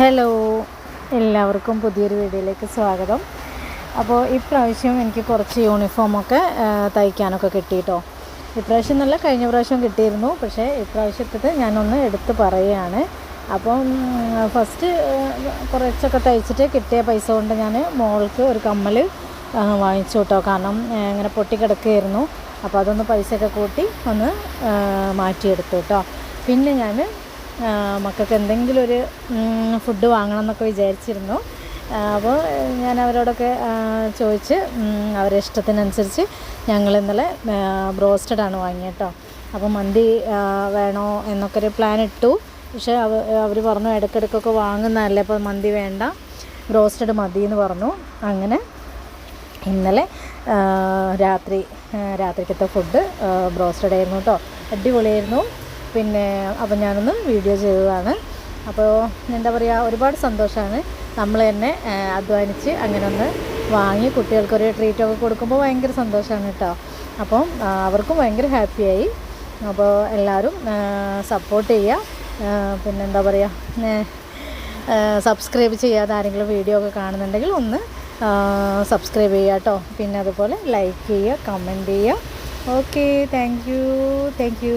Hello എല്ലാവർക്കും പുതിയൊരു വീഡിയോയിലേക്ക് സ്വാഗതം. അപ്പോൾ ഇപ്രാവശ്യം എനിക്ക് കുറച്ച് യൂണിഫോമൊക്കെ തയ്ക്കാനൊക്കെ കിട്ടിയിട്ടോ ഇപ്രാവശ്യം നല്ല കഴിഞ്ഞ പ്രാവശ്യം കിട്ടിയിരുന്നു. പക്ഷേ ഇപ്രാവശ്യത്തത് ഞാനൊന്ന് എടുത്ത് പറയുകയാണ്. അപ്പം ഫസ്റ്റ് കുറച്ചൊക്കെ തയ്ച്ചിട്ട് കിട്ടിയ പൈസ കൊണ്ട് ഞാൻ മോൾക്ക് ഒരു കമ്മൽ വാങ്ങിച്ചു കേട്ടോ. കാരണം ഇങ്ങനെ പൊട്ടിക്കിടക്കുകയായിരുന്നു. അപ്പോൾ അതൊന്ന് പൈസയൊക്കെ കൂട്ടി ഒന്ന് മാറ്റിയെടുത്തു കേട്ടോ. പിന്നെ ഞാൻ മക്കൾക്ക് എന്തെങ്കിലും ഒരു ഫുഡ് വാങ്ങണം എന്നൊക്കെ വിചാരിച്ചിരുന്നു അപ്പോൾ ഞാൻ അവരോടൊക്കെ ചോദിച്ച് അവരെ ഇഷ്ടത്തിനനുസരിച്ച് ഞങ്ങൾ ഇന്നലെ ബ്രോസ്റ്റഡ് ആണ് വാങ്ങിയത് കേട്ടോ. അപ്പോൾ മന്തി വേണോ എന്നൊക്കെ ഒരു പ്ലാൻ ഇട്ടു. പക്ഷേ അവ അവർ പറഞ്ഞു ഇടയ്ക്കിടയ്ക്കൊക്കെ വാങ്ങുന്നതല്ലേ അപ്പോൾ മന്തി വേണ്ട ബ്രോസ്റ്റഡ് മതി എന്ന് പറഞ്ഞു. അങ്ങനെ ഇന്നലെ രാത്രി രാത്രിക്കത്തെ ഫുഡ് ബ്രോസ്റ്റഡ് ആയിരുന്നു കേട്ടോ അടിപൊളിയായിരുന്നു. പിന്നെ അപ്പം ഞാനൊന്ന് വീഡിയോ ചെയ്തതാണ്. അപ്പോൾ എന്താ പറയുക ഒരുപാട് സന്തോഷമാണ് നമ്മൾ തന്നെ അധ്വാനിച്ച് അങ്ങനെ ഒന്ന് വാങ്ങി കുട്ടികൾക്കൊരു ട്രീറ്റൊക്കെ കൊടുക്കുമ്പോൾ ഭയങ്കര സന്തോഷമാണ് കേട്ടോ അപ്പം അവർക്കും ഭയങ്കര ഹാപ്പിയായി അപ്പോൾ എല്ലാവരും സപ്പോർട്ട് ചെയ്യുക പിന്നെന്താ പറയുക സബ്സ്ക്രൈബ് ചെയ്യാതെ ആരെങ്കിലും വീഡിയോ ഒക്കെ കാണുന്നുണ്ടെങ്കിൽ ഒന്ന് സബ്സ്ക്രൈബ് ചെയ്യുക കേട്ടോ. പിന്നെ അതുപോലെ ലൈക്ക് ചെയ്യുക കമന്റ് ചെയ്യുക. Okay thank you thank you